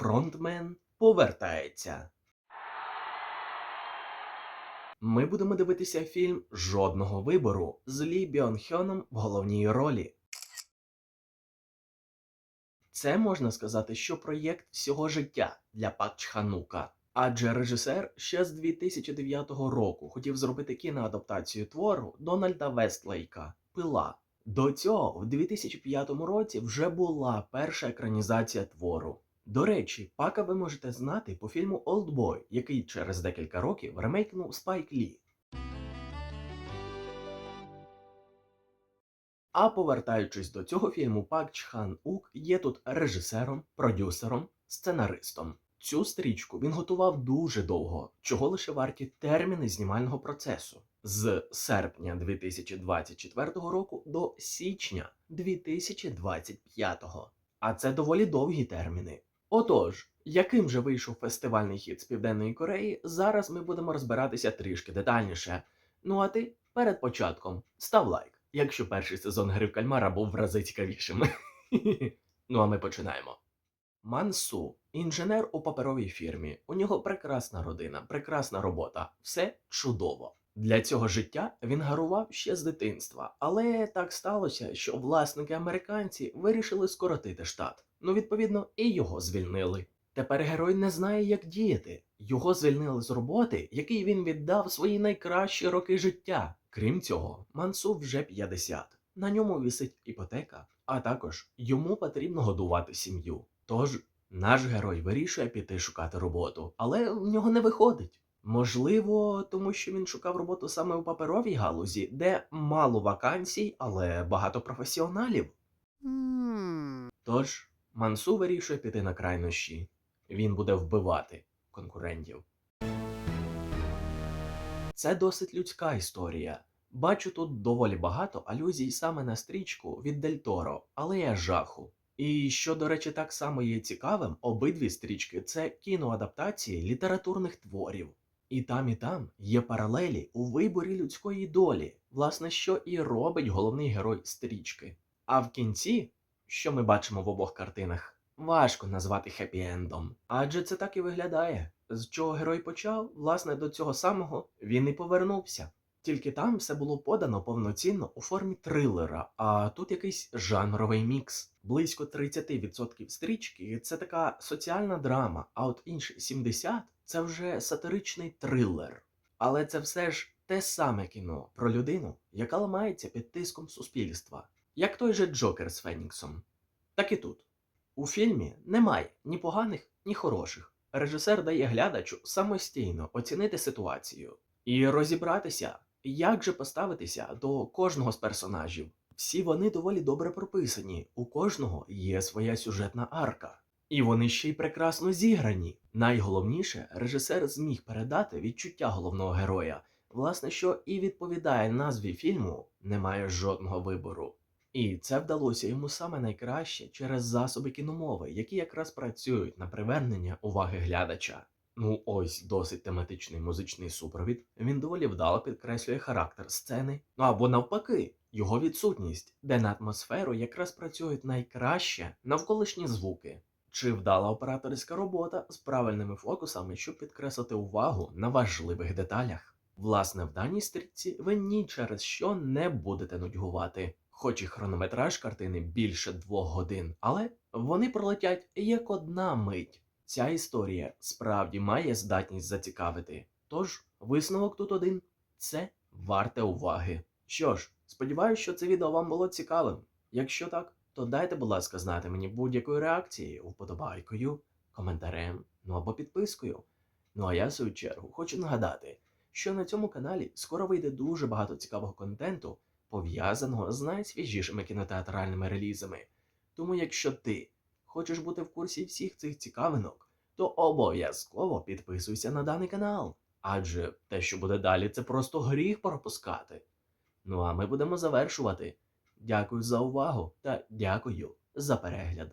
Фронтмен повертається. Ми будемо дивитися фільм Жодного вибору з Лі Біон Хьоном в головній ролі. Це можна сказати, що проєкт всього життя для Пак Чханука. Адже режисер ще з 2009 року хотів зробити кіноадаптацію твору Дональда Вестлейка Пила. До цього в 2005 році вже була перша екранізація твору. До речі, Пака ви можете знати по фільму Олдбой, який через декілька років ремейкнув Спайк Лі. А повертаючись до цього фільму, Пак Чхан Ук є тут режисером, продюсером, сценаристом. Цю стрічку він готував дуже довго, чого лише варті терміни знімального процесу з серпня 2024 року до січня 2025. А це доволі довгі терміни. Отож, яким же вийшов фестивальний хід з Південної Кореї, зараз ми будемо розбиратися трішки детальніше. Ну а ти перед початком став лайк, якщо перший сезон гри в кальмара був в рази цікавішим. ну а ми починаємо. Мансу інженер у паперовій фірмі. У нього прекрасна родина, прекрасна робота, все чудово. Для цього життя він гарував ще з дитинства, але так сталося, що власники американці вирішили скоротити штат. Ну, відповідно, і його звільнили. Тепер герой не знає, як діяти. Його звільнили з роботи, який він віддав свої найкращі роки життя. Крім цього, Мансу вже 50. На ньому висить іпотека, а також йому потрібно годувати сім'ю. Тож наш герой вирішує піти шукати роботу, але в нього не виходить. Можливо, тому що він шукав роботу саме у паперовій галузі, де мало вакансій, але багато професіоналів. Тож Мансу вирішує піти на крайнощі. Він буде вбивати конкурентів. Це досить людська історія. Бачу тут доволі багато алюзій саме на стрічку від Дель Торо, але я жаху. І що, до речі, так само є цікавим, обидві стрічки це кіноадаптації літературних творів. І там, і там є паралелі у виборі людської долі, власне, що і робить головний герой стрічки. А в кінці, що ми бачимо в обох картинах, важко назвати хеппі-ендом. Адже це так і виглядає. З чого герой почав, власне, до цього самого він і повернувся. Тільки там все було подано повноцінно у формі трилера, а тут якийсь жанровий мікс. Близько 30% стрічки це така соціальна драма, а от інші 70% це вже сатиричний трилер. Але це все ж те саме кіно про людину, яка ламається під тиском суспільства, як той же Джокер з Феніксом. Так і тут. У фільмі немає ні поганих, ні хороших. Режисер дає глядачу самостійно оцінити ситуацію і розібратися, як же поставитися до кожного з персонажів. Всі вони доволі добре прописані, у кожного є своя сюжетна арка. І вони ще й прекрасно зіграні. Найголовніше, режисер зміг передати відчуття головного героя, власне, що і відповідає назві фільму Немає жодного вибору. І це вдалося йому саме найкраще через засоби кіномови, які якраз працюють на привернення уваги глядача. Ну ось досить тематичний музичний супровід. Він доволі вдало підкреслює характер сцени. Ну або навпаки, його відсутність, де на атмосферу якраз працюють найкраще навколишні звуки. Чи вдала операторська робота з правильними фокусами, щоб підкреслити увагу на важливих деталях? Власне, в даній стрічці ви ні через що не будете нудьгувати. Хоч і хронометраж картини більше двох годин, але вони пролетять як одна мить. Ця історія справді має здатність зацікавити. Тож, висновок тут один це варте уваги. Що ж, сподіваюся, що це відео вам було цікавим. Якщо так, то дайте, будь ласка, знати мені будь-якою реакцією, вподобайкою, коментарем, ну або підпискою. Ну а я, в свою чергу, хочу нагадати, що на цьому каналі скоро вийде дуже багато цікавого контенту, пов'язаного з найсвіжішими кінотеатральними релізами. Тому, якщо ти хочеш бути в курсі всіх цих цікавинок, то обов'язково підписуйся на даний канал. Адже те, що буде далі, це просто гріх пропускати. Ну а ми будемо завершувати. Дякую за увагу та дякую за перегляд.